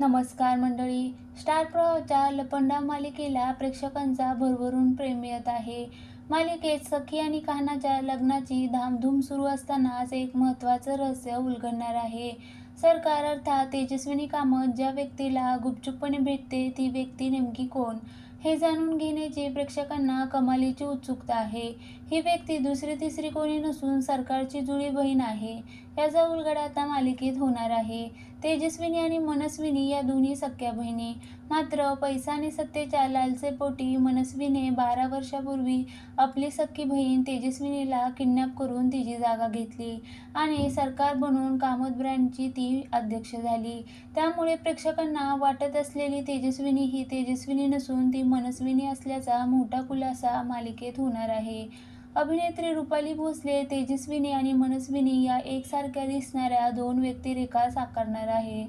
नमस्कार मंडळी. स्टार प्रवाहच्या लपंडा मालिकेला प्रेक्षकांचा भरभरून प्रेम मिळत आहे. मालिकेत सखी आणि कान्हाच्या लग्नाची धामधूम सुरू असतानाच एक महत्त्वाचं रहस्य उलगडणार आहे. सरकार अर्थात तेजस्विनी कामत ज्या व्यक्तीला गुपचूपपणे भेटते ती व्यक्ती नेमकी कोण? हे जाणून घेण्याची प्रेक्षकांना कमालीची उत्सुकता आहे. ही व्यक्ती दुसरी तिसरी कोणी नसून सरकारची जुळी बहीण आहे. याचा उलगडा आता मालिकेत होणार आहे. तेजस्विनी आणि मनस्विनी या दोन्ही सख्या बहिणी. मात्र पैसाने सत्तेच्या लालसेपोटी मनस्वीने बारा वर्षापूर्वी आपली सख्खी बहीण तेजस्विनीला किडनॅप करून तिची जागा घेतली आणि सरकार बनवून कामत ब्रँडची ती अध्यक्ष झाली. त्यामुळे प्रेक्षकांना वाटत असलेली तेजस्विनी ही तेजस्विनी नसून ती मनस्विनी असल्याचा मोठा खुलासा मालिकेत होणार आहे. अभिनेत्री रुपाली भोसले तेजस्विनी आणि मनस्विनी या एकसारख्या दिसणाऱ्या दोन व्यक्तिरेखा साकारणार आहे.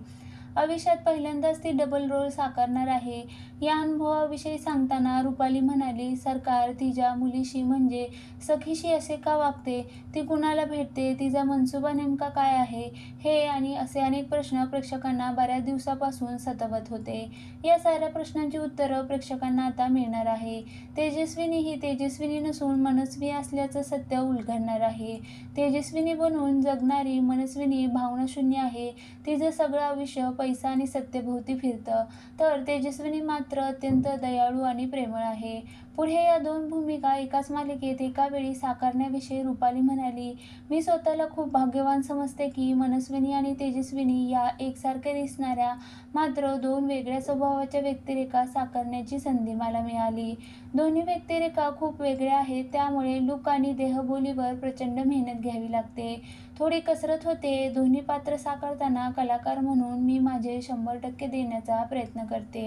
आयुष्यात पहिल्यांदाच ती डबल रोल साकारणार आहे. या अनुभवाविषयी सांगताना रुपाली म्हणाली सरकार तिच्या मुलीशी म्हणजे सखीशी असे का वागते? ती कुणाला भेटते? तिचा मनसुबा नेमका काय आहे हे आणि असे अनेक प्रश्न प्रेक्षकांना बऱ्याच दिवसापासून सतवत होते. या साऱ्या प्रश्नांची उत्तरं प्रेक्षकांना आता मिळणार आहे. तेजस्विनी ही तेजस्विनी नसून मनस्वी असल्याचं सत्य उलगडणार आहे. तेजस्विनी बनून जगणारी मनस्विनी भावनाशून्य आहे. तिचं सगळं आयुष्य पैसा आणि सत्यभोवती फिरतं. तर तेजस्विनी मात्र अत्यंत दयाळू आणि प्रेमळ आहे. पुढे या दोन भूमिका एकाच मालिकेत एका वेळी साकारण्याविषयी रुपाली म्हणाली मी स्वतःला खूप भाग्यवान समजते की मनस्विनी आणि तेजस्विनी या एकसारख्या दिसणाऱ्या मात्र दोन वेगळ्या स्वभावाच्या व्यक्तिरेखा साकारण्याची संधी मला मिळाली. दोन्ही व्यक्तिरेखा खूप वेगळ्या आहेत त्यामुळे लुक आणि देहबोलीवर प्रचंड मेहनत घ्यावी लागते. थोडी कसरत होते दोन्ही पात्र साकारताना कलाकार म्हणून मी माझे शंभर टक्के देण्याचा प्रयत्न करते.